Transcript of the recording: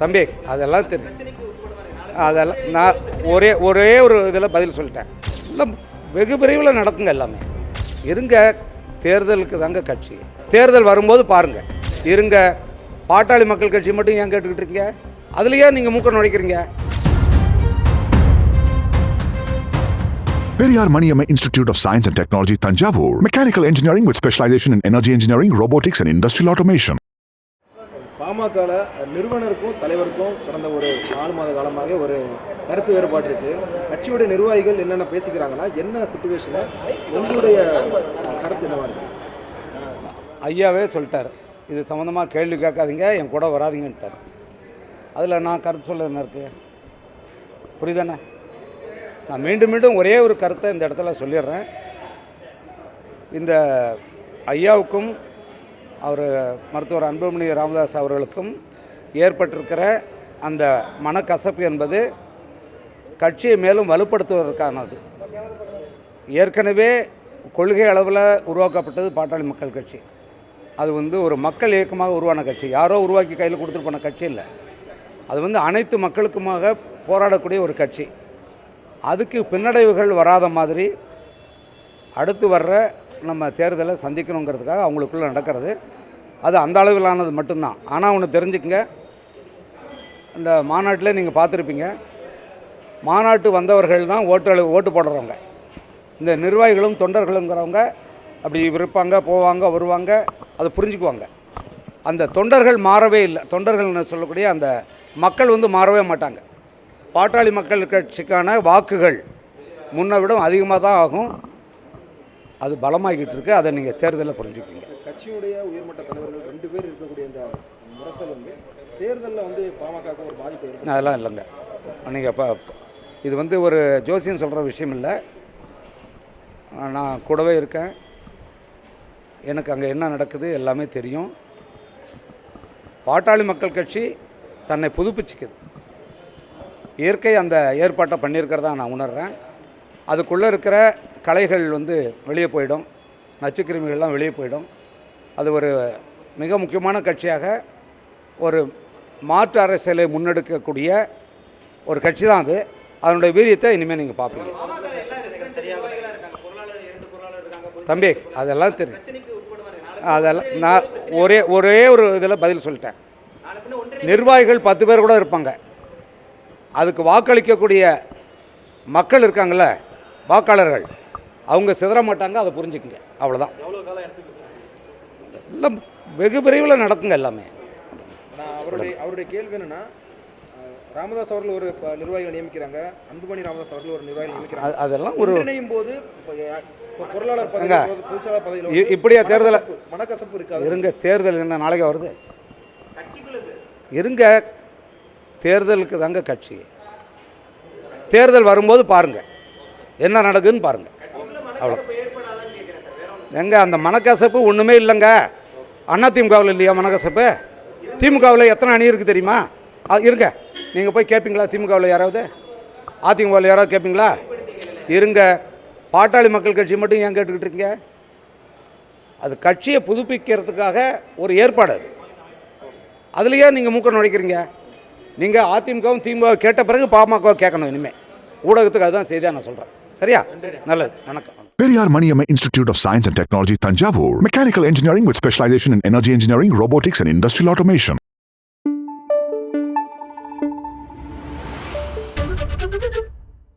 தம்பி அதெல்லாம் தெரியும் அதெல்லாம் நான் ஒரே ஒரே ஒரு இதில் பதில் சொல்லிட்டேன் இல்லை வெகு விரைவில் நடக்குங்க எல்லாமே இருங்க தேர்தலுக்கு தாங்க கட்சி தேர்தல் வரும்போது பாருங்க இருங்க பாட்டாளி மக்கள் கட்சி மட்டும் ஏன் கேட்டுக்கிட்டு இருக்கீங்க அதுலேயே நீங்கள் மூக்க நுழைக்கிறீங்க Periyar Maniamma Institute of Science and Technology, Tanjavur. Mechanical engineering with specialization in energy engineering, robotics, and industrial automation. பாமகவில் நிறுவனருக்கும் தலைவருக்கும் கடந்த ஒரு நாலு மாத காலமாக ஒரு கருத்து வேறுபாடு இருக்கு. கட்சியுடைய நிர்வாகிகள் என்னென்ன பேசிக்கிறாங்கன்னா என்ன சுச்சுவேஷனில் உங்களுடைய கருத்து என்னவா இருக்கு? ஐயாவே சொல்லிட்டார். இது சம்மந்தமாக கேள்வி கேட்காதீங்க என் கூட வராதீங்கன்ட்டார். அதில் நான் கருத்து சொல்ல என்ன இருக்குது புரியுதானே? நான் மீண்டும் மீண்டும் ஒரே ஒரு கருத்தை இந்த இடத்துல சொல்லிடுறேன். இந்த ஐயாவுக்கும் அவர் மருத்துவர் அன்புமணி ராமதாஸ் அவர்களுக்கும் ஏற்பட்டிருக்கிற அந்த மனக்கசப்பு என்பது கட்சியை மேலும் வலுப்படுத்துவதற்கானது ஏற்கனவே கொள்கை அளவில் உருவாக்கப்பட்டது பாட்டாளி மக்கள் கட்சி. அது வந்து ஒரு மக்கள் இயக்கமாக உருவான கட்சி. யாரோ உருவாக்கி கையில் கொடுத்துட்டு போன கட்சி இல்லை. அது வந்து அனைத்து மக்களுக்குமாக போராடக்கூடிய ஒரு கட்சி. அதுக்கு பின்னடைவுகள் வராத மாதிரி அடுத்து வர்ற நம்ம தேர்தலை சந்திக்கணுங்கிறதுக்காக அவங்களுக்குள்ளே நடக்கிறது. அது அந்த அளவிலானது மட்டும்தான். ஆனால் ஒன்று தெரிஞ்சுக்கங்க. இந்த மாநாட்டில் நீங்கள் பார்த்துருப்பீங்க. மாநாட்டு வந்தவர்கள் தான் ஓட்டு அளவு ஓட்டு போடுறவங்க. இந்த நிர்வாகிகளும் தொண்டர்களுங்கிறவங்க அப்படி இருப்பாங்க போவாங்க வருவாங்க அதை புரிஞ்சுக்குவாங்க. அந்த தொண்டர்கள் மாறவே இல்லை. தொண்டர்கள்னு சொல்லக்கூடிய அந்த மக்கள் வந்து மாறவே மாட்டாங்க. பாட்டாளி மக்கள் கட்சிக்கான வாக்குகள் முன்னை விட அதிகமாக தான் ஆகும். அது பலமாகிக்கிட்டு இருக்கு அதை நீங்கள் தேர்தலில் புரிஞ்சுக்குவீங்க கட்சியுடைய உயர்மட்ட தலைவர்கள் ரெண்டு பேர் இருக்கக்கூடிய இந்த முரசல் வந்து தேர்தலில் வந்து பாமகவுக்கு ஒரு பாதிப்பு அதெல்லாம் இல்லைங்க. நீங்கள் இப்போ இது வந்து ஒரு ஜோசியம் சொல்கிற விஷயம் இல்லை. நான் கூடவே இருக்கேன். எனக்கு அங்கே என்ன நடக்குது எல்லாமே தெரியும். பாட்டாளி மக்கள் கட்சி தன்னை புதுப்பிச்சுக்குது. இயற்கை அந்த ஏற்பாட்டை பண்ணியிருக்கிறதா நான் உணர்கிறேன் அதுக்குள்ளே இருக்கிற கலைகள் வந்து வெளியே போயிடும். நச்சுக்கிருமிகள்லாம் வெளியே போயிடும். அது ஒரு மிக முக்கியமான கட்சியாக ஒரு மாற்று அரசியலை முன்னெடுக்கக்கூடிய ஒரு கட்சி தான் அது. அதனுடைய வீரியத்தை இனிமேல் நீங்கள் பார்ப்பீங்க. தம்பி அதெல்லாம் தெரியும் அதெல்லாம் நான் ஒரே ஒரே ஒரு இதில் பதில் சொல்லிட்டேன். நிர்வாகிகள் பத்து பேர் கூட இருப்பாங்க. அதுக்கு வாக்களிக்கக்கூடிய மக்கள் இருக்காங்கள்ல வாக்காளர்கள். அவங்க சிதற மாட்டாங்க அதை புரிஞ்சுக்குங்க. அவ்வளோதான் இல்லை வெகு விரைவில் நடக்குங்க எல்லாமே. நான் அவருடைய அவருடைய கேள்வி என்னன்னா ராமதாஸ் அவர்கள் ஒரு நிர்வாகிகளை நியமிக்கிறாங்க அன்புமணி ராமதாஸ் அவர்கள் ஒரு நிர்வாகிகளை நியமிக்கிறாங்க. அது- அதெல்லாம் ஒரு ஒன்றிணையும் போது பொருளாளர் பொதுச்செயலாளர் பதவியில் இப்படியா தேர்தலை- மனக்கசப்பு- இருக்காது. இருங்க தேர்தல் என்ன நாளைக்கு வருது? இருங்க தேர்தலுக்கு தாங்க கட்சி. தேர்தல் வரும்போது பாருங்க என்ன நடக்குதுன்னு பாருங்க. அவ்வளோ. எங்க அந்த மனக்கசப்பு ஒன்றுமே இல்லைங்க. அண்ணா திமுகவில் இல்லையா மனக்கசப்பு? திமுகவில் எத்தனை அணி இருக்குது தெரியுமா? அ, இருங்க. நீங்கள் போய் கேட்பீங்களா திமுகவில் யாராவது? அதிமுகவில் யாராவது கேட்பீங்களா இருங்க. பாட்டாளி மக்கள் கட்சி மட்டும் ஏன் கேட்டுக்கிட்டு இருக்கீங்க? அது கட்சியை புதுப்பிக்கிறதுக்காக ஒரு ஏற்பாடு அது. அதுலேயே நீங்கள் மூக்க நுழைக்கிறீங்க. நீங்கள் அதிமுகவும் திமுக கேட்ட பிறகு பாமக கேட்கணும் இனிமேல் ஊடகத்துக்கு அதுதான் செய்தியாக நான் சொல்கிறேன் சரியா நல்லது வணக்கம் Periyar Maniamma Institute of Science and Technology, Tanjavur. Mechanical engineering with specialization in energy engineering, robotics, and industrial automation.